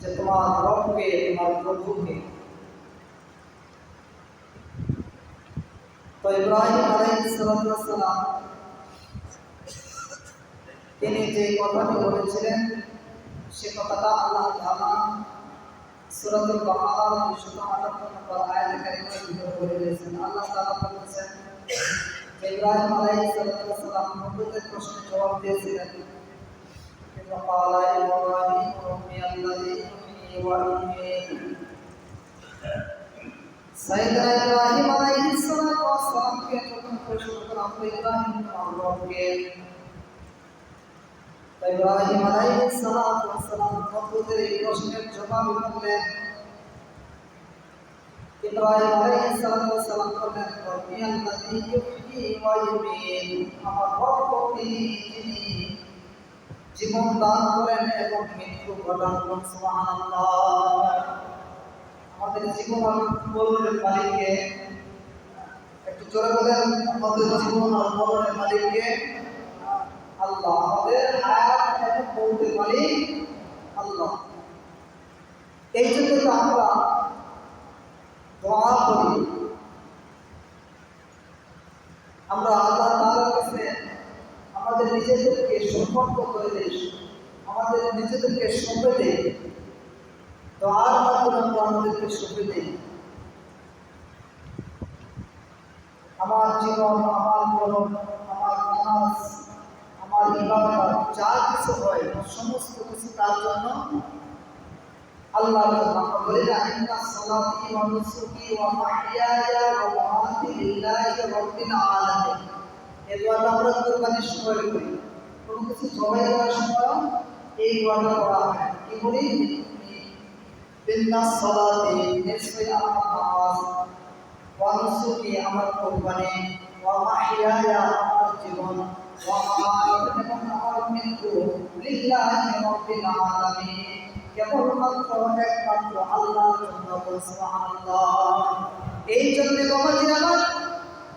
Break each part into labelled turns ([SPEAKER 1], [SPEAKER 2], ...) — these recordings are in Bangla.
[SPEAKER 1] যে তোমার রবকে, তোমার প্রভুকে। তো ইব্রাহিম আলাইহিসসালাম তিনি যে কথাটি বলেছিলেন, সে কথাটা আল্লাহ তাআলা সূরাতুল বাকারার 258 নম্বর আয়াতে কারিমে উল্লেখ করে দিয়েছেন। আল্লাহ তাআলা বলেছেন, ইব্রাহিম আলাইহিসসালাম নবুতের প্রশ্নের জবাব দিয়েছিলেন। কিন্তু قال إبراهيم ربي الذي يحيي ويميت সাইয়েদনা ইব্রাহিম আলাইহিস সালাতু ওয়াস সালামকে যখন প্রশ্ন করা হলো ইব্রাহিম তোমার রবকে তাই ইব্রাহিম আলাইহিস সালাতু ওয়াস সালাম নবুতের এই প্রশ্নের জবাব বললেন ইব্রাহিম আলাইহিস সালাতু ওয়াস সালাম বললেন রব্বি আল্লাযী ইউহয়ি ওয়া ইউমীত আমার রব তিনি যিনি জীবন দান করেন এবং মৃত্যু ঘটান সুবহানাল্লাহ। আমাদের জীবন মরণের মালিককে। একটু জোরে বলেন, আমাদের জীবন আর মালিককে। আল্লাহ আমাদের হায়াত এবং মৌতের মালিক আল্লাহ। এই জন্য তো আমরা দোয়া করি। আমরা আল্লাহ তাআলার কাছে আমাদের নিজেদেরকে সম্পর্ক করে দিই আমাদের নিজেদেরকে সঁপে দেই দোয়ার মাধ্যমে আমাদেরকে সঁপে দিই আমার জীবন, আমার মরণ আমার নামাজ আমার ইবাদত, যা কিছু হয়, সমস্ত কিছু তার জন্য আমরা বলি না, ইন্না সালাতি ওয়া নুসুকি ওয়া মাহইয়ায়া ওয়া মামাতি লিল্লাহি রাব্বিল আলামিন। এই দোয়াটা আমরা কুরবানির সময় করি। কোনো কিছু জবাই করার এই দোয়াটা করা হয়। কি বলি? বিন্না সালাতি নিশ্চয়ই আমার আমার কুরবানি। ওয়া মাহইয়ায়া আমার জীবন। আমার মৃত্যু লিল্লাহি রাব্বিল আলামিন। কেবলমাত্র একমাত্র আল্লাহর জন্য এই জন্য আমার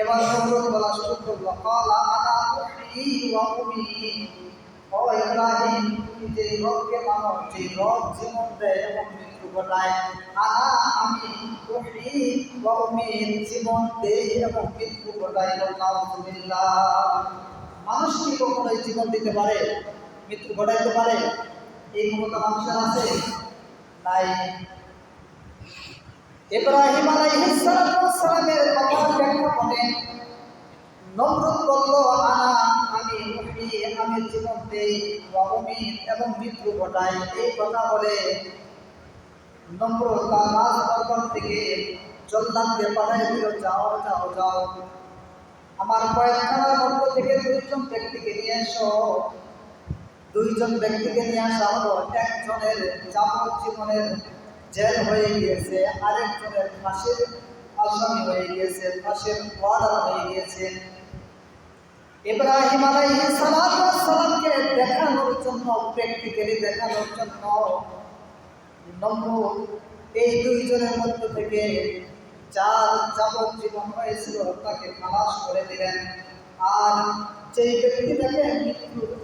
[SPEAKER 1] এবার নমরুদ বলা শুরু করল ক্বালা আনা উহয়ি ওয়া উমীত ও ইব্রাহিম, তুমি যে রবকে মানো যে রব জীবন দেয় এবং মৃত্যু ঘটায়। আনা আমি উহয়ি ওয়া উমীত জীবন দেই এবং মৃত্যু ঘটাই আলহামদুলিল্লাহ মানুষ কি কখনোই জীবন দিতে পারে? মৃত্যু ঘটাইতে পারে? এই ক্ষমতা মানুষের আছে? তাই ইব্রাহিম আলাইহিস সালামের কথার প্রেক্ষাপটে নমরুদ বলল, আনা, আমি উহী আমি জীবন দেই ওয়া এবং মৃত্যু ঘটাই। এই কথা বলে নমরুদ তার রাজ দরবার থেকে জল্লাদকে পাঠাই দিল, যাও যাও যাও। আমার কয়েকখানার মধ্য থেকে দুইজন ব্যক্তিকে নিয়ে এসো। দুইজন ব্যক্তিকে নিয়ে আসা হলো একজনের যাবজ্জীবনের জেল হয়ে গিয়েছে, আরেকজনের ফাঁসির আসামি হয়ে গিয়েছে, ফাঁসির ওয়ার্ডার হয়ে গিয়েছে। ইব্রাহিম আলাইহিস সালামকে দেখানোর জন্য, প্র্যাকটিক্যালি দেখানোর জন্য নমরুদ এই দুইজনের মধ্য থেকে যার যাবজ্জীবন হয়েছিল তাকে খালাস করে দিলেন। আর যেই ব্যক্তিটাকে মৃত্যুর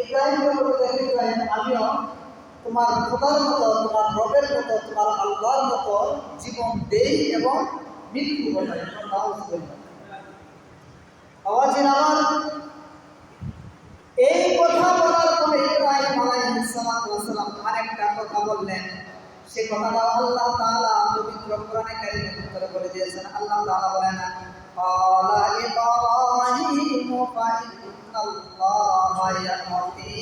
[SPEAKER 1] ইব্রাহিমকে বলে দেখে ইব্রাহিম আমিও তোমার খোদার মতো তোমার রবের মতো তোমার আল্লাহর মতো জীবন দেই এবং মৃত্যু ঘটাই আওয়াজের আমার এই কথা বলার পরে ইব্রাহিম আলাইহিস সালাম আরেকটা কথা বললেন সে কথাটা আল্লাহ তাআলা পবিত্র কোরআনে কারিমের ভিতরে বলে দিয়েছেন আল্লাহ তাআলা বলেন قال إبراهيم فإن الله يأتي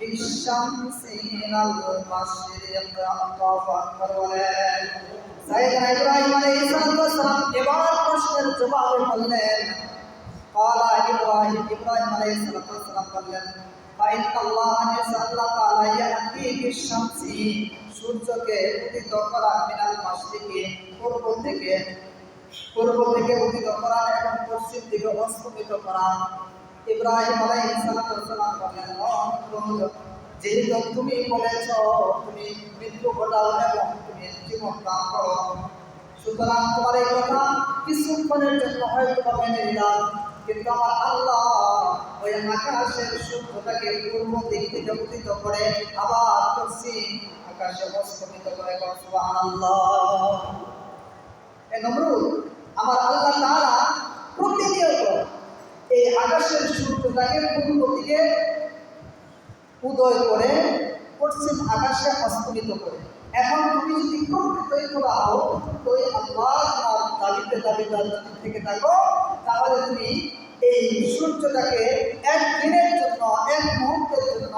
[SPEAKER 1] بالشمس من المشرق الله أكبر বলেন সাইয়েদনা ইব্রাহিম আলাইহিস সালাম এবার প্রশ্নের জবাবে বললেন قال إبراهيم إبراهيم عليه الصلاة والسلام বললেন فإن الله الله تعالى يأتي بالشمس সূর্যকে উদিত করা মিনাল মাশরিকি পূর্ব থেকে পূর্ব থেকে উদিত করা এবং পশ্চিম দিকে অস্তমিত করা ইব্রাহিম আলাইহিস সালাম বললেন ও নমরুদ, যেহেতু তুমি বলেছ তুমি মৃত্যু ঘটাও এবং তুমি জীবন দান করো সুতরাং তোমার এই কথা কিছুক্ষণের জন্য হয়তো মেনে নিলাম। কিন্তু আমার আল্লাহ ওই আকাশের সূর্যটাকে পূর্ব দিক থেকে উদিত করে আবার পশ্চিম আকাশে অস্তমিত করে সুবহানাল্লাহ। এ নমরুদ আমার আল্লাহ তাআলা প্রতিনিয়ত এই আকাশের সূর্যটাকে পূর্ব দিকে উদয় করে পশ্চিম আকাশে অস্তমিত করে। এখন তুমি যদি প্রকৃতই করা হও তো আল্লাহ তোমার দাবিতে দাবিদার থেকে থাকো, তাহলে তুমি এই সূর্যটাকে এক দিনের জন্য, এক মুহূর্তের জন্য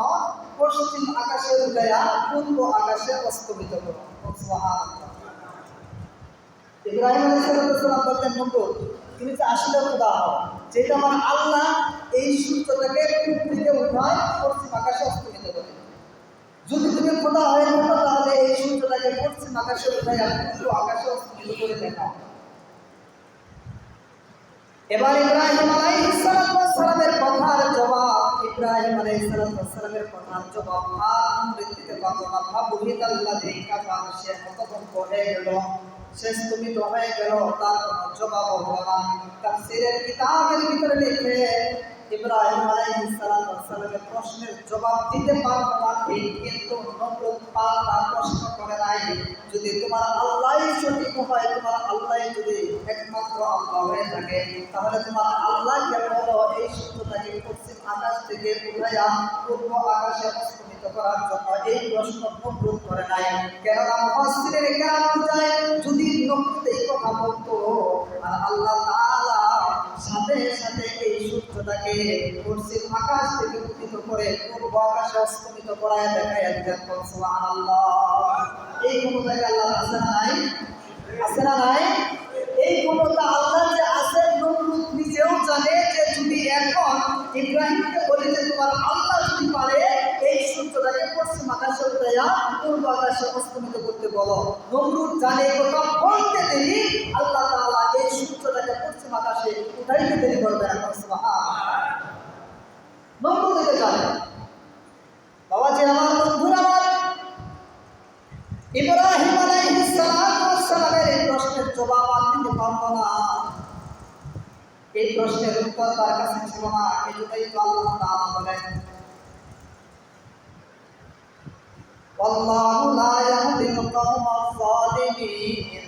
[SPEAKER 1] পশ্চিম আকাশে উদয়া, পূর্ব আকাশে অস্তমিত করো। ইব্রাহিম আলাইসালাম বললেন বন্ধু তুমি যে আসলে খোদা হও। যেটা আমার আল্লাহ এই সূর্যটাকে পূর্ব উঠায়, পশ্চিম আকাশে অস্তমিত যদি তুমি খোদা হয়ে থাকো, তাহলে এই সূর্যটাকে পশ্চিম আকাশে উঠায় আর আকাশে অস্তমিত করে দেখাও। এবার ইব্রাহিম আলাইহিস সালামের কথার জবাব, ইব্রাহিম আলাইহিস সালামের কথার জবাব মৃত্যুতে পাবো না ফাবুহিত আল্লাহ কাফা সে হতভম্ব হয়ে গেল? সে তো হয়ে গেল তার জবাব হলো না। তাফসীরের কিতাবের ভিতরে লিখে ইব্রাহিম প্রশ্নের জবাব দিতে পারব না কিন্তু প্রশ্ন করে নাই। যদি তোমার আল্লাহই সঠিক হয়, তোমার আল্লাহই যদি একমাত্র আল্লাহ হয়ে থাকে, তাহলে তোমার আল্লাহকে বলো? এই সূর্যটাকে পশ্চিম আকাশ থেকে উঠাইয়া পূর্ব আকাশে করার জন্য এই প্রশ্ন করে নাই। কেননা কেরাম বুঝায় যদি এই কথা বলতো, আর আল্লাহ সাথে সাথে সূর্যটাকে পশ্চিম আকাশ থেকে উদিত করে, পূর্ব আকাশে অস্তমিত করায় দেখায় দিতেন সুবহানাল্লাহ। এই ক্ষমতাকে আল্লাহ আছে নাই? আছে না নাই? এই ক্ষমতা আল্লাহ যে আছে নমরুদ নিজেও জানে যে যদি এখন ইব্রাহিমকে বলে যে তোমার আল্লাহ যদি পারে, এই সূর্যটাকে পশ্চিম আকাশে উঠাইয়া পূর্ব আকাশে অস্তমিত করতে বলো। নমরুদ জানে কথা বলতে দেরি। আল্লাহ তাআলা এই সূর্যটাকে পশ্চিম আকাশে উঠাইতে দেরি করবে না। এই প্রশ্নের উত্তর তার কাছে ছিল না এটাই তো আল্লাহ তাআলা বলেন। আল্লাহু লা ইয়াহদিল কওমা যালিমিন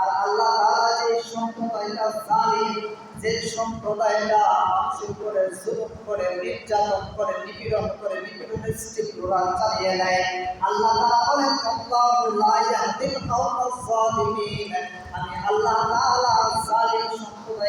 [SPEAKER 1] আর আল্লাহ তাআলা যে সম্প্রদায়টা জালিম, যে সম্প্রদায়টা মানুষের করে জুলুম করে, নির্যাতন করে, নিপীড়ন করে, নিপীড়নের সৃষ্টি রোলার চালিয়ে নেয়। আল্লাহ তাআলা বলেন আল্লাহ লা ইয়াহদিল কওমা যালিমিন আমি আল্লাহ তাআলা জালিম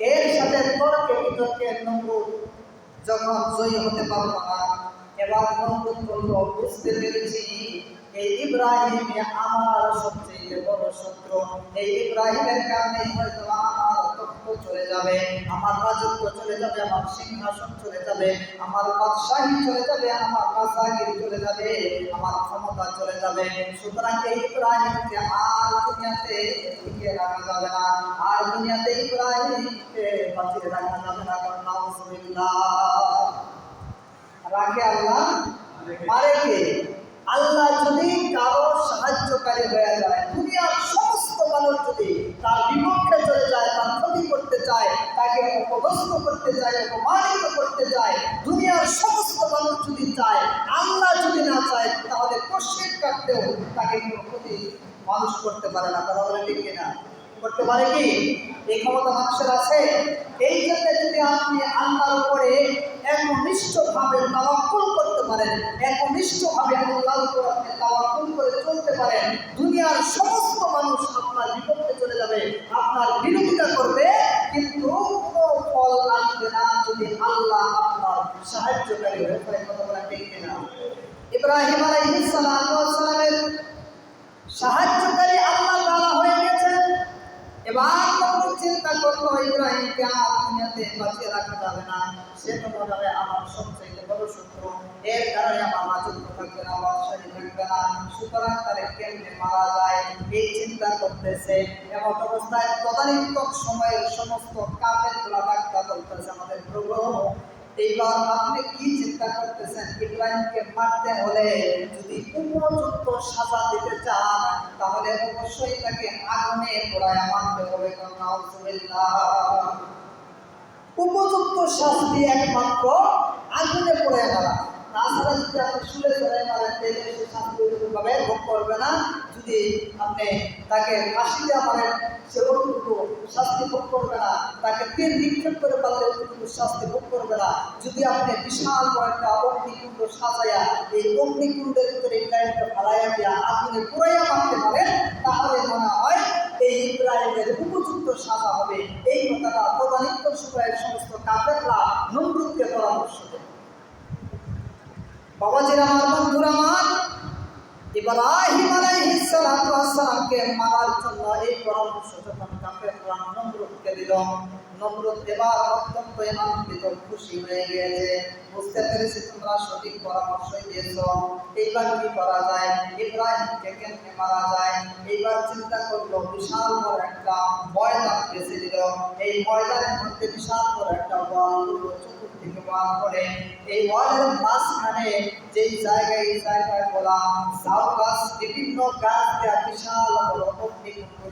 [SPEAKER 1] এর সাথে তর্কে বিতর্কে নমরুদ যখন জয়ী হতে পারব না, এবার নমরুদ বলল বুঝতে পেরেছি, এই ইব্রাহিম আমার সবচেয়ে বড় শত্রু। এই ইব্রাহিমের কারণে হয়তো আমার চলে যাবে, আমার রাজত্ব চলে যাবে, আমার সিংহাসন চলে যাবে, আমার বাদশাহী চলে যাবে, আমার রাজাগিরি চলে যাবে, আমার ক্ষমতা চলে যাবে। সুতরাং এই ইব্রাহিমকে আর দুনিয়াতে টিকিয়ে রাখা যাবে না, আর দুনিয়াতে ইব্রাহিমকে বাঁচিয়ে রাখা যাবে না। কারণ রাখে আল্লাহ? মারে কে? আল্লাহ যদি কারও সাহায্যকারী হয়ে যায়, দুনিয়ার সমস্ত মানুষ যদি তার বিপক্ষে চলে যায়, তার ক্ষতি করতে চায়, তাকে অপগ্রস্ত করতে চায়, অপমানিত করতে চায়, দুনিয়ার সমস্ত মানুষ যদি চায়, আল্লাহ যদি না চায়, তাহলে কষ্টের কাটতেও তাকে কোনো ক্ষতি মানুষ করতে পারে না। তারা বলে ঠিক না করতে পারে কি? এই ক্ষমতা মানুষের আছে? এই জন্য যদি আপনি আল্লাহর উপরে একনিষ্ঠভাবে তাওয়াক্কুল করতে পারেন, একনিষ্ঠভাবে আল্লাহর উপর আপনি তাওয়াক্কুল করে চলতে পারেন, দুনিয়ার সমস্ত মানুষ আপনার বিপক্ষে আপনার বিরোধিতা করবে, কিন্তু কোনো ফল আসবে না যদি আল্লাহ আপনার সাহায্যকারী হয়ে পড়ে কথা বলা ঠিক কিনা? ইব্রাহিম আলাইহিস সালামের সাহায্যকারী আল্লাহ তাআলা হয়ে গেছেন। এবার তখন চিন্তা করল ইব্রাহিমকে আর দুনিয়াতে বাঁচিয়ে রাখা যাবে না, সে তো আমার সবচেয়ে বড় শত্রু এর কারণে আমার রাজত্ব থাকবে না বাদশাহী থাকবে না। সুতরাং তারে কেমনে মারা যায়, এই চিন্তা করতেছে। এমন অবস্থায় তদানীন্তক সময়ের সমস্ত কাপেরগুলা ডাক্তার বলতেছে আমাদের প্রভু। এইবার আপনি কি চিন্তা করতেছেন? ইব্রাহিমকে মারতে হলে যদি উপযুক্ত সাজা দিতে চান, তাহলে অবশ্যই তাকে আগুনে পোড়ায় মারতে হবে। নাউজুবিল্লাহ। উপযুক্ত শাস্তি একমাত্র আগুনে পড়ে মারা তাছাড়া যদি আপনি শুলে চলে মারেন তাহলে সে শাস্তি ভোগ করবে না। যদি আপনি তাকে ফাঁসি দেওয়া মারেন সে অতটুকু শাস্তি ভোগ করবে না, তাকে তীর নিক্ষেপ করে পারলে অতটুকু শাস্তি ভোগ করবে না। যদি আপনি বিশাল বড় একটা অগ্নিকুণ্ড সাজাইয়া এই অগ্নিকুণ্ডের ভিতরে ইব্রাহিমকে ফালাইয়া দিয়া আগুনে পুরাইয়া মারতে পারেন, তাহলে মনে হয় এই ইব্রাহিমের উপযুক্ত সাজা হবে। এই কথাটা তদানীত্য সময়ের সমস্ত কাপেররা নমরুদকে পরামর্শ দেয়। বাবাজির আমার বন্ধুরা আমার, ইব্রাহিম আলাইহিস মারার জন্য এই পরামর্শ যখন কাফেররা নমরুদকে দিল নমরুদ এবার অত্যন্ত আনন্দিত, খুশি হয়ে গিয়েছে। বুঝতে পেরেছি তোমরা সঠিক পরামর্শ দিয়েছ। এইবার কি করা যায়? ইব্রাহিমকে কেমনে মারা যায়? এইবার চিন্তা করল, বিশাল বড় একটা ময়দান বেছে দিল এই ময়দানের মধ্যে বিশাল বড় একটা বল চতুর্দিকে করে এই ওয়ালের মাঝখানে যেই জায়গায় এই জায়গায় বলা গাছ বিভিন্ন গাছ দেওয়া বিশাল বড় অগ্নিকুণ্ডে।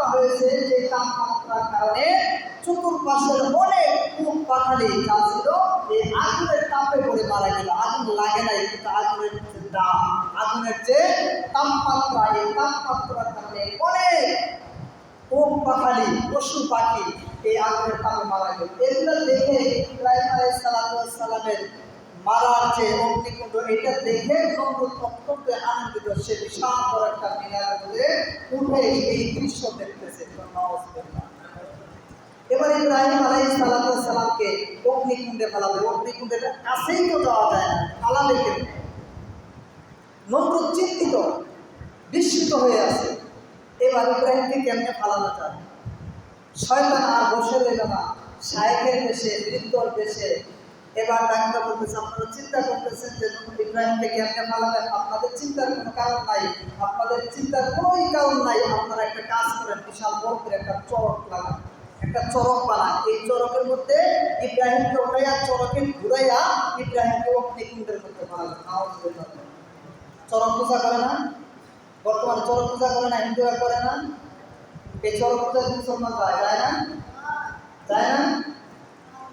[SPEAKER 1] তাপমাত্রা হয়েছে যে তাপমাত্রার কারণে চতুর্পাশের অনেক কূপ পাখালি যা ছিল এই আগুনের তাপে পড়ে মারা গেল। আগুন লাগে নাই, কিন্তু আগুনের দাম, আগুনের যে তাপমাত্রা, এই তাপমাত্রার কারণে অনেক কূপ পাখালি পশু পাখি, এই আগুনের তাপে মারা গেল। এগুলো দেখে ইব্রাহিম ওয়াস সালামের মারার যে অগ্নিকুণ্ড এটা দেখে নমরুদ অত্যন্ত আনন্দিত। সে বিশাল একটা মিনারের মধ্যে উঠে এই দৃশ্য দেখতেছে এবার ইব্রাহিম সালাতু সালামকে অগ্নিকুণ্ডে ফেলাবে। অগ্নিকুণ্ডের কাছেই তো যাওয়া যায় না ফালাবে কেন নমরুদ চিন্তিত, বিস্মিত হয়ে আছে। এবার ইব্রাহিমকে কেমনে ফালানো যায়? শয়তান আর বসে রইল না। শায়েখের দেশে, বৃদ্ধর দেশে এবার ডাক্তার বলতেছে, আপনারা চিন্তা করতেছেন যে নতুন ইব্রাহিমকে কেমনে ফালাবেন আপনাদের চিন্তার কোনো কারণ নাই, আপনাদের চিন্তার কোনোই কারণ নাই, আপনারা একটা কাজ করেন, বিশাল বড় করে একটা চরক লাগান একটা চরক বানান। এই চরকের মধ্যে ইব্রাহিমকে উঠাইয়া চরকে ঘুরাইয়া ইব্রাহিমকে অগ্নিকুণ্ডের মধ্যে বানাবেন। চরক পূজা করে না? বর্তমানে চরক পূজা করে না, হিন্দুরা করে না? এই চরক পূজা মুসলমান যায় না? যায় না?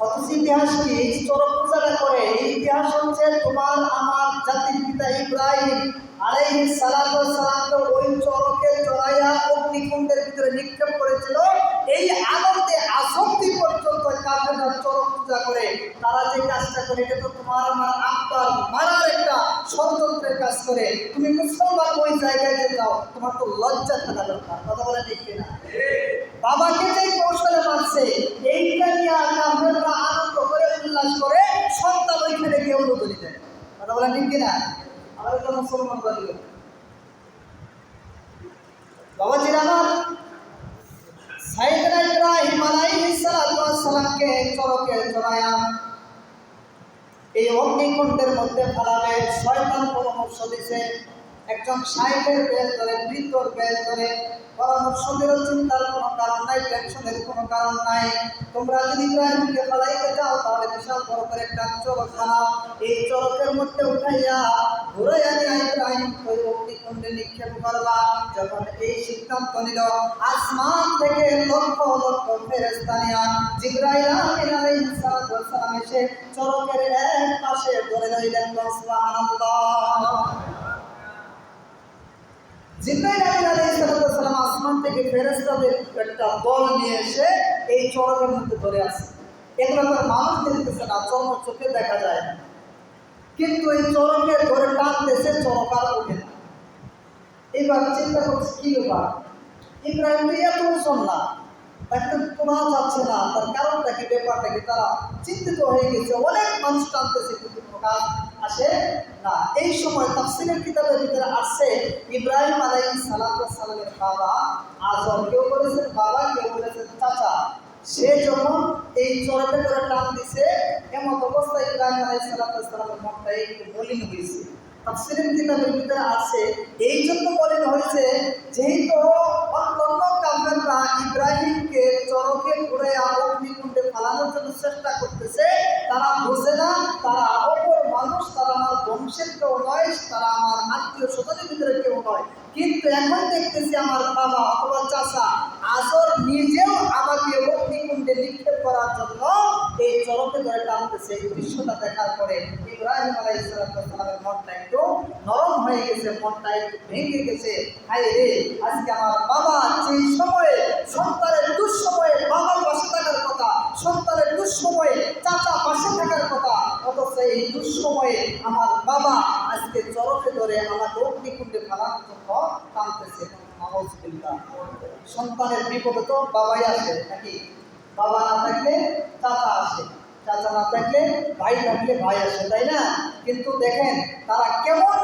[SPEAKER 1] অথচ ইতিহাস কি? এই যে চরক পূজাটা করে ইতিহাস হচ্ছে তোমার আমার জাতির পিতা ইব্রাহিম ওয়াস সালামকে ওই চরকে চড়াইয়া অগ্নিকুণ্ডের ভিতরে নিক্ষেপ করেছিল। এই আনন্দে আসক্তি পর্যন্ত কাফেররা চরক পূজা করে, তারা যে কাজটা করে, এটা তো তোমার আমার আত্মার মারার একটা ষড়যন্ত্রের কাজ করে। তুমি মুসলমান ওই জায়গায় যে যাও, তোমার তো লজ্জা থাকা দরকার। কথা বলে ঠিক কিনা? বাবাকে যে কৌশলে মারছে, এইটা নিয়ে কাফেররা আনন্দ করে, উল্লাস করে, সন্তান ওইখানে গিয়ে উন্নতি দেয়। কথা বলে ঠিক কিনা? আমাদের তো মুসলমান বাড়ি বাবাজির আমার সাইদনা ইব্রাহিম আলাইহিস সালাতু ওয়াস সালাতামকে চরকে চড়ায়া এই অগ্নিকুণ্ডের মধ্যে ফেলাবে শয়তান পরামর্শ দিছে। একজন সাহেবের বেল ধরে, বৃদ্ধর বেল ধরে পরামর্শ দিল চিন্তার কোনো কারণ নাই টেনশনের কোনো কারণ নাই। তোমরা যদি ইব্রাহিমকে ফেলাইতে চাও, তাহলে বিশাল বড় করে একটা চরক বানাও এই চরকের মধ্যে উঠাইয়া ঘুরাইয়া নিয়ে ইব্রাহিম ওই অগ্নিকুণ্ডে নিক্ষেপ করবা। যখন এই সিদ্ধান্ত নিল, আসমান থেকে লক্ষ লক্ষ ফেরেস্তা নিয়া জিব্রাইল আমিন আলাইহিস সালাতু ওয়াস সালাম এসে চরকের এক পাশে ধরে রইলেন। সুবহানাল্লাহ। জিব্রাইল আমিন আলাইহিস সালাতু ওয়াস সালাম আসমান থেকে ফেরেশতাদের একটা দল নিয়ে এসে এই চরকের মধ্যে ধরে আসে এগুলো তো মানুষ দেখতেছে না চর্ম চোখে দেখা যায় না। কিন্তু এই চরকে ধরে টানতেছে চরক আর ওঠে না। এবার চিন্তা করছে, কি ব্যাপার? ইব্রাহিম তো এত ওজন না তাকে তোলা যাচ্ছে না, তার কারণটা কি, ব্যাপারটা কি? তারা চিন্তিত হয়ে গেছে, অনেক মানুষ টানতেছে, কিন্তু কোনো কাজ আসে না। এই সময় তাফসিলের কিতাবের ভিতরে আসছে ইব্রাহিম আলাইহিস ওয়াস সালামের বাবা, আজম। কেউ বলেছেন বাবা, কেউ বলেছেন চাচা। সে যখন এই চরতে করে টান দিছে এমন অবস্থায় ইব্রাহিম আলাইহিস ওয়াস সালামের মনটা একটু মলিন হয়েছে। তাফসিরের কিতাবের ভিতরে আছে, এই জন্য বলেন হয়েছে, যেহেতু অন্যান্য কাফেররা ইব্রাহিমকে চরকে ঘুরে অগ্নিকুণ্ডে ফালানোর জন্য চেষ্টা করতেছে, তারা বোঝে না, তারা অপর মানুষ, তারা আমার বংশের কেউ নয়, তারা আমার আত্মীয় স্বজনের ভিতরে কেউ নয়। কিন্তু এখন দেখতেছি আমার বাবা অথবা চাচা আজর নিজেও আমাকে অগ্নিকুণ্ডে নিক্ষেপ করার জন্য এই চরকে ধরে টানতেছে। এই দৃশ্যটা দেখার পরে ইব্রাহিম সালামের মনটা একটু নরম হয়ে গেছে, মনটা একটু ভেঙে গেছে। হাই রে, আজকে আমার বাবা যেই সময়ে সন্তানের দুঃসময়ে বাবার পাশে থাকার কথা, সন্তানের দুঃসময়ে চাচা পাশে থাকার কথা, অথচ এই দুঃসময়ে আমার বাবা আজকে চরকে ধরে আমাকে অগ্নিকুণ্ডে ফেলার জন্য টানতেছে সন্তানের বিপদে তো বাবাই আসে নাকি? বাবা না থাকলে চাচা আসে। চাচা না থাকলে ভাই থাকলে ভাই আসে, তাই না? কিন্তু দেখেন, তারা কেমন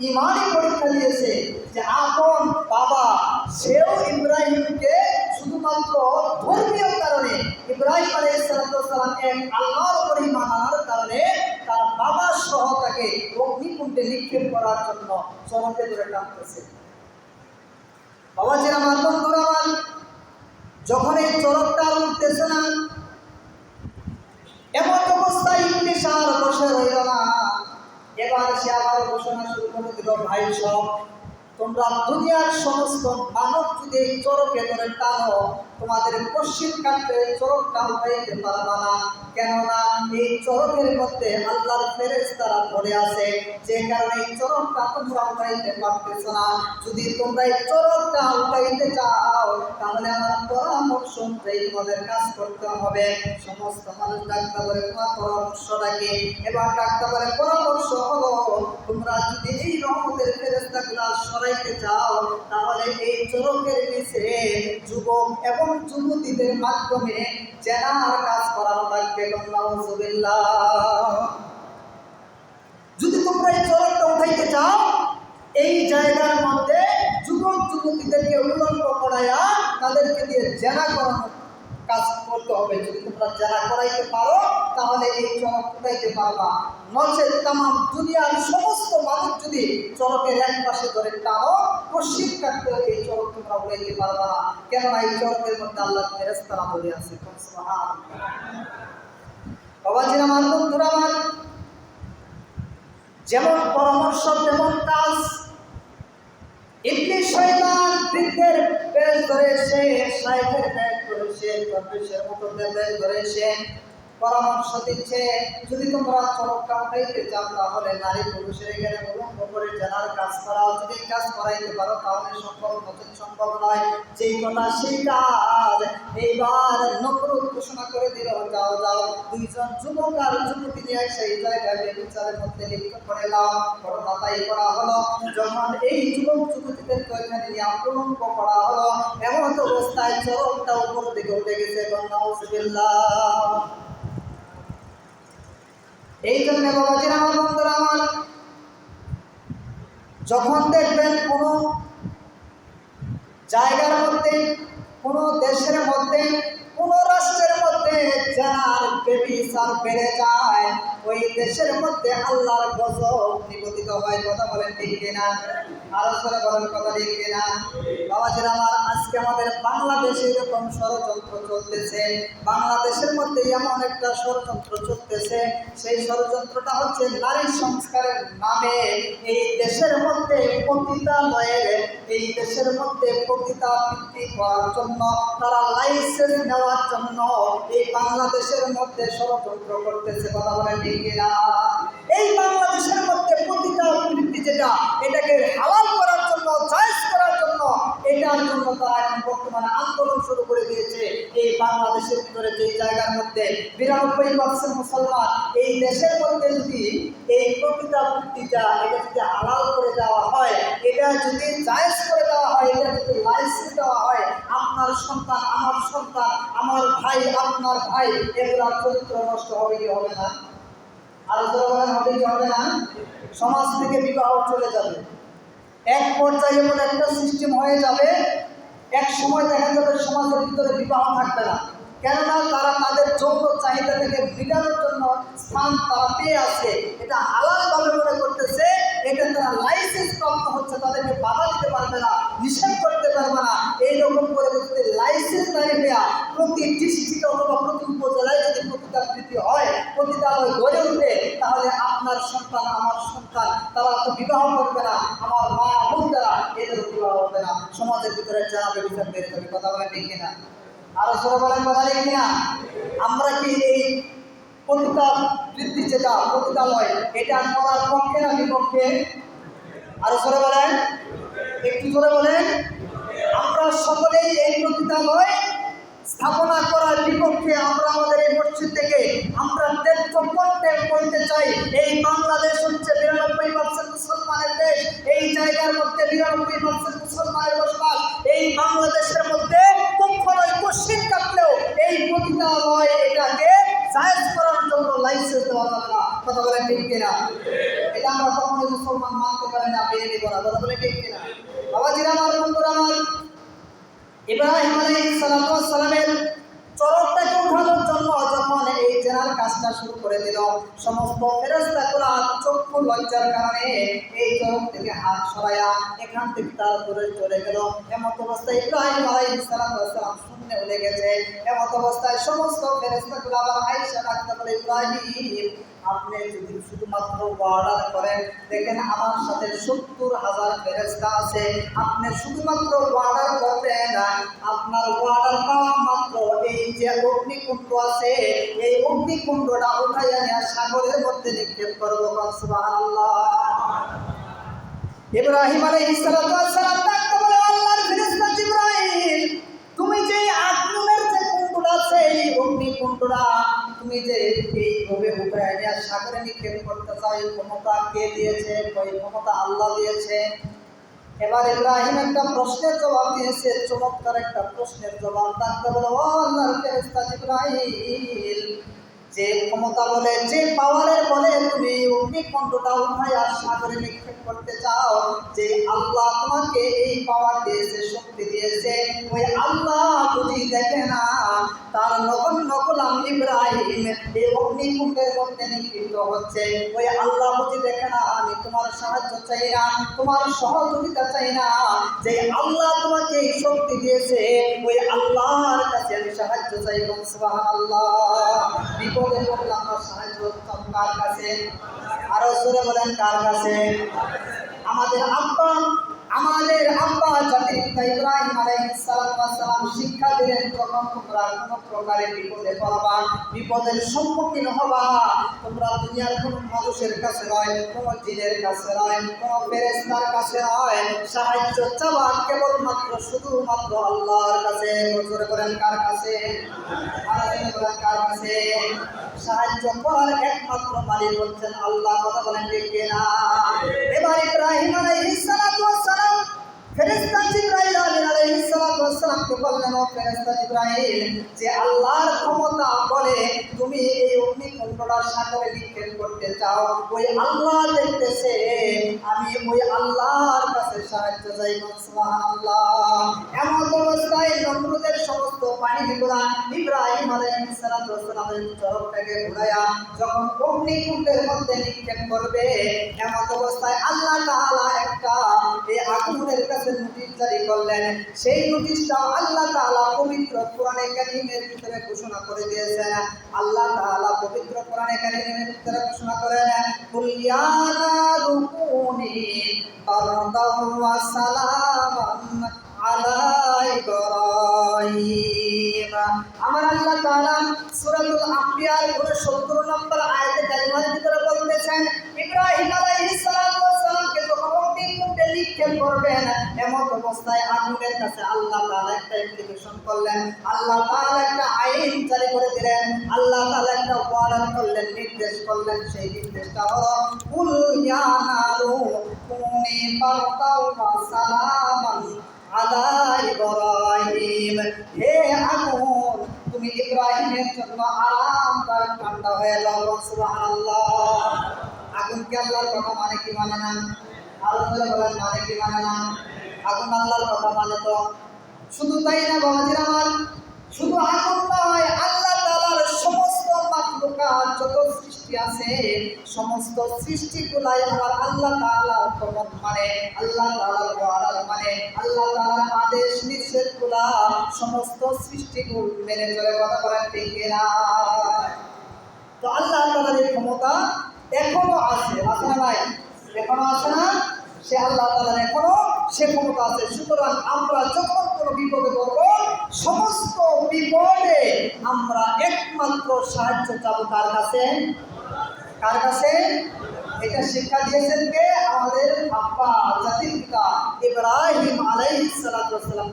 [SPEAKER 1] ইমানই পরীক্ষা দিয়েছে যে আপন বাবা, সেও ইব্রাহিমকে শুধুমাত্র ধর্মীয় কারণে ইব্রাহিম আলাইসালাম এক আল্লাহর উপর আনার কারণে তার বাবা সহ তাকে অগ্নিকুণ্ডে নিক্ষেপ করার জন্য চরকে ধরে টানতেছে বাবাজির আমার বন্ধুরা যখন এই চরকটা উঠতেছে না, এমন অবস্থায় ইংলিশ আর বসে রইল না। এবার সে আবার ঘোষণা শুরু করে দিল, ভাই সব, তোমরা দুনিয়ার সমস্ত মানব যদি চরকে ধরে টানো তোমাদের পশ্চিম কাটতে চরকটা উঠাইতে পারবা না। কেননা এই চরকের মধ্যে আল্লাহর ফেরেস তারা ধরে আছে। যে কারণে এই চরকটা তোমরা উঠাইতে পারতেছ না। যদি তোমরা এই চরকটা উঠাইতে চাও, তাহলে আমার পরামর্শ অনুযায়ী তোমাদের কাজ করতে হবে। সমস্ত মানুষ ডাক্তার বলে তোমার পরামর্শটাকে এবার ডাক্তার বলে পরামর্শ হলো, তোমরা যদি এই রহমতের ফেরেস্তাগুলা সরাইতে চাও, তাহলে এই চরকের নিচে যুবক এবং যুবতীদের মাধ্যমে চেনার কাজ করানো লাগবে যদি তোমরা এই চরকটা উঠাইতে চাও, এই জায়গার মধ্যে যুবক যুবতীদেরকে উল্লঙ্গ করাইয়া তাদেরকে দিয়ে জেনা করানো কাজ করতে হবে। যদি তোমরা জেনা করাইতে পারো, তাহলে এই চরক উঠাইতে পারবা। নচেত তাম দুনিয়ার সমস্ত মানুষ যদি চরকের এক পাশে ধরে টানো পশ্চিম কাটতে এই চরক তোমরা উঠাইতে পারবা। না কেননা এই চরকের মধ্যে আল্লাহ ফেরেস্তারা বলে আছে। বাবাজির আমার, বন্ধুরা আমার, যেমন পরামর্শ, তেমন কাজ। ইবলিস শয়তান বৃদ্ধের পেট ধরে সে সাইফের পেট ধরে সে দরবেশের মতো পেট ধরে সে পরামর্শ দিচ্ছে, যদি তোমরা চরকটা উঠাইতে চাও, তাহলে নারী পুরুষের এখানে উলঙ্গ করে জানার কাজ করাও যদি কাজ করাইতে পারো, তাহলে সম্ভব নতুন সম্ভব নয়। যেই কথা সেই কাজ, এইবার নকরুল ঘোষণা করে দিল, যাও যাও। দুইজন যুবক আর যুবতী নিয়ে সেই জায়গায় বিচারের মধ্যে লিপ্ত করে নাও ঘটনা তাই করা হলো। যখন এই যুবক যুবতীদেরকে ওইখানে নিয়ে উলঙ্গ করা হলো, এমন অবস্থায় চরকটা উপর দিকে উঠে গেছে নাউজুবিল্লাহ এই জন্য আমার বন্ধুরা আমার, যখন দেখবেন কোনো জায়গার মধ্যে, কোনো দেশের মধ্যে, কোনো রাষ্ট্রের মধ্যে অত্যাচার বেড়ে যায় ওই দেশের মধ্যে আল্লাহর গজব নিপতিত হয়, কথা বলেন ঠিক কিনা? আরও করে বলেন কথা ঠিক কিনা? বাবাজির আমার, আজকে আমাদের বাংলাদেশে এরকম ষড়যন্ত্র চলতেছে। বাংলাদেশের মধ্যে এমন একটা ষড়যন্ত্র চলতেছে। সেই ষড়যন্ত্রটা হচ্ছে নারী সংস্কারের নামে এই দেশের মধ্যে পতিতালয়ের, এই দেশের মধ্যে পতিতা বৃদ্ধি করার জন্য, তারা লাইসেন্স নেওয়ার জন্য এই বাংলাদেশের মধ্যে ষড়যন্ত্র করতেছে, কথা বলেন এই বাংলাদেশের মধ্যে পতিতা বৃদ্ধি যেটা, এটাকে হালাল করার জন্য, জায়েজ করার জন্য, এটার জন্য তারা এখন বর্তমানে আন্দোলন শুরু করে দিয়েছে। এই বাংলাদেশের ভিতরে যে জায়গার মধ্যে বিরানব্বই পার্সেন্ট মুসলমান এই দেশের মধ্যে যদি এই প্রকৃতা বৃত্তিটা এটা যদি হালাল করে দেওয়া হয়, এটা যদি জায়েজ করে দেওয়া হয়, এটা যদি লাইসেন্স দেওয়া হয়, আপনার সন্তান, আমার সন্তান, আমার ভাই, আপনার ভাই, এগুলার চরিত্র নষ্ট হবে কি হবে না? আর বলেন হবে কি না? সমাজ থেকে বিবাহ চলে যাবে। এক পর্যায়ে এমন একটা সিস্টেম হয়ে যাবে, এক সময় দেখা যাবে সমাজের ভিতরে বিবাহ থাকবে না। কেননা তারা তাদের যৌন চাহিদা থেকে মেটানোর জন্য স্থান তারা পেয়ে আছে। এটা আলাদাভাবে মনে হচ্ছে তাদেরকে বাধা দিতে পারবে না, নিষেধ করতে পারবে না। এইরকম করে যদি লাইসেন্স দাঁড়িয়ে নেওয়া প্রতি ডিস্ট্রিক্টে অথবা প্রতি উপজেলায় যদি প্রতিদাবৃত্তি হয় প্রতিদালয় গড়ে উঠে, তাহলে আপনার সন্তান, আমার সন্তান, তারা তো বিবাহ করবে না, আমার মা বোন যারা এদের বিবাহ হবে না। সমাজের ভিতরে জানাবে, বিচার বেড়ে যাবে কথা বলে ঠিক কিনা? আরও সরে বলেন, কথা ঠিক কিনা? আমরা কি এই পতিতা বৃদ্ধি যেটা পতিতালয় এটা করার পক্ষে না বিপক্ষে? আরও সরে বলেন। একটু জোরে বলেন। আমরা সকলেই এই পতিতালয় স্থাপনা করার বিপক্ষে আমরা আমাদের এই মসজিদ থেকে আমরা তীর্থ করতে চাই। এই বাংলাদেশ হচ্ছে বিরানব্বই পার্সেন্ট মুসলমানের দেশ। এই জায়গার মধ্যে বিরানব্বই পার্সেন্ট মুসলমানের বসবাস। এই বাংলাদেশের মধ্যে কখনোই কোশ্চিন কাটলেও এই পতিতালয় এটাকে জায়েজ করার জন্য লাইসেন্স দেওয়া যাবে না। কথা বলে ঠিক কিনা? এটা আমরা কখনোই মুসলমান মানতে পারি না, মেনে নেব না। কথা বলে ঠিক কিনা? বাবাজিরা আমার বন্ধুরা আমার। ইব্রাহিম আলাইহিস সালামের চরকটাকে উঠানোর জন্য যখন এই জেনার কাজটা শুরু করে দিল। সমস্ত ফেরেস্তাগুলা চক্ষু লজ্জার কারণে এই চরক থেকে হাত সরাইয়া এখান থেকে তার দূরে চলে গেল। এমত অবস্থায় ইব্রাহিম আলাইহিস সালাম শূন্য হয়ে গেছে। এমত অবস্থায় সমস্ত ফেরেস্তাগুলা আবার আইসা ডাক্তার ইব্রাহিম আপনি যদি শুধুমাত্র অর্ডার করেন, দেখেন আমার সাথে সত্তর হাজার ফেরেস্তা আছে। আপনি শুধুমাত্র অর্ডার করবেন আপনার অর্ডার পাওয়া মাত্র এই যে অগ্নিকুণ্ড আছে, এই অগ্নিকুণ্ডটা উঠাইয়া নিয়ে সাগরের মধ্যে নিক্ষেপ করব সুবহানাল্লাহ। ইব্রাহিম আলাইহিস সালাম ডাকতে বলে, আল্লাহর ফেরেশতা জিবরাইল, তুমি যে আগুনের যে কুণ্ডটা এই অগ্নিকুণ্ডটা তুমি যে এইভাবে উঠায় নিয়ে সাগরে নিক্ষেপ করতে চাও, এই ক্ষমতা কে দিয়েছে ওই ক্ষমতা আল্লাহ দিয়েছে? এবার ইব্রাহিম একটা প্রশ্নের জবাব দিয়েছে, চমৎকার একটা প্রশ্নের জবাব। তার বলে, ও আল্লাহ ইব্রাহিম যে ক্ষমতা বলে, যে পাওয়ারের বলে তুমি অগ্নিকণ্ঠটা উঠায় আর সাগরে নিক্ষেপ করতে চাও, যে আল্লাহ তোমাকে এই পাওয়ার দিয়েছে, শক্তি দিয়েছে, ওই আল্লাহ বুঝি দেখে না, তার নকল নকলাম ইব্রাহিম এই অগ্নিকুণ্ডের মধ্যে নিক্ষিপ্ত হচ্ছে। ওই আল্লাহ বুঝি দেখে না, আমি তোমার সাহায্য চাই না, তোমার সহযোগিতা চাই না। যে আল্লাহ তোমাকে এই শক্তি দিয়েছে, ওই আল্লাহর কাছে আমি সাহায্য চাই আল্লাহ বিপদে পড়লে সাহায্য কার কাছে? আরও জোরে বলেন কার কাছে? আমাদের আব্বা আমাদের আব্বা জাতির পিতা ইব্রাহিম আলাইহিস সালাম শিক্ষা দিলেন যখন তোমরা কোনো প্রকারে বিপদে পড়বা, বিপদের সম্মুখীন হবা। তোমরা দুনিয়ার কোনো মানুষের কাছে নয়, কোনো জিনের কাছে নয়, কোনো ফেরেস্তার কাছে নয়। সাহায্য চাওয়া কেবল কেবলমাত্র, শুধুমাত্র আল্লাহর কাছে। জোরে করেন কার কাছে? কার কাছে? সাহায্য করার একমাত্র মালিক হচ্ছেন আল্লাহ। কথা বলেন ঠিক কিনা? এবার ইব্রাহিম আলাইহিস সালাম ফেরেশতা জিবরাইল ক্ষমতা বলে তুমি এমন অবস্থায় নমরুদের সমস্ত বাহিনীগুলা ইব্রাহিম আলাইহিস সালাতু ওয়াসসালামের যখন অগ্নিকুণ্ডের মধ্যে নিক্ষেপ করবে এমন অবস্থায় আল্লাহ তাআলা একটা আগুনের কাছে নোটিশ জারি করলেন সেই নোটিশটা আল্লাহ তাআলা পবিত্র কোরআনে কারীমের ভিতরে ঘোষণা করে দিয়েছেন। আল্লাহ তাআলা পবিত্র কোরআনে কারীমের ভিতরে ঘোষণা করেন আমার আল্লাহ তাআলা সূরাতুল আম্বিয়ার 69 নম্বর আয়াতে কাছে আল্লাহ তাআলা একটা ইনভিটেশন করলেন, আল্লাহ তাআলা একটা আইন জারি করে দিলেন, আল্লাহ তাআলা একটা ওয়ার্ডার করলেন, নির্দেশ করলেন, সেই নির্দেশটা হলো, কুল ইয়া নারু কুনি বারদাও ওয়া সালামান আলা ইব্রাহিম। হে আগুন, তুমি ইব্রাহিমের জন্য আরামদায়ক ঠান্ডা হয়ে যাও সুবহানাল্লাহ। আগুন কি আল্লাহর কথা মানে কি মানে না? জোরে বলেন মানে কি মানে না? আগুন আল্লাহর কথা মানে তো শুধু তাই না বাবাজির আমার? শুধু আগুন নয়, আল্লাহ তাআলার সমস্ত মাখলুকাত যত সৃষ্টি আছে, সমস্ত সৃষ্টিগুলাই আমার আল্লাহ তাআলার কমন মানে আল্লাহ তাআলার ওয়ার্ডার মানে আল্লাহ তাআলার আদেশ নিষেধগুলা সমস্ত সৃষ্টিগুলো মেনে চলে, কথা বলেন না তো আল্লাহ তাআলার এই ক্ষমতা এখনও আছে আছে না ভাই এখনও আছে না? সে আল্লাহ তাআলার এখনও সে ক্ষমতা আছে। সুতরাং আমরা যখন কোনো বিপদে পড়ব, সমস্ত বিপদে আমরা একমাত্র সাহায্য চাবো কার কাছে? কার কাছে? এটা শিক্ষা দিয়েছেন কে? আমাদের আব্বা জাতির পিতা ইব্রাহিম আলাইহিস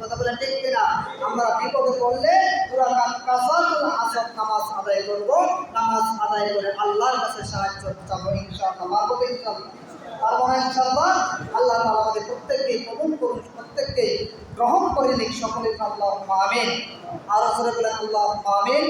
[SPEAKER 1] কথা বলে ঠিক কিনা? আমরা বিপদে পড়লে পুরা কাসাতুল আসর নামাজ আদায় করব। নামাজ আদায় করে আল্লাহর কাছে সাহায্য চাবো ইনশাআল্লাহ। পারব ইনশাআল্লাহ। পারব না ইনশাআল্লাহ আল্লাহ তালা আমাদের প্রত্যেককেই কবুল করুন প্রত্যেককেই গ্রহণ করে নিক সকলে আল্লাহ আমিন। আর আসলে বলেন আল্লাহ আমিন।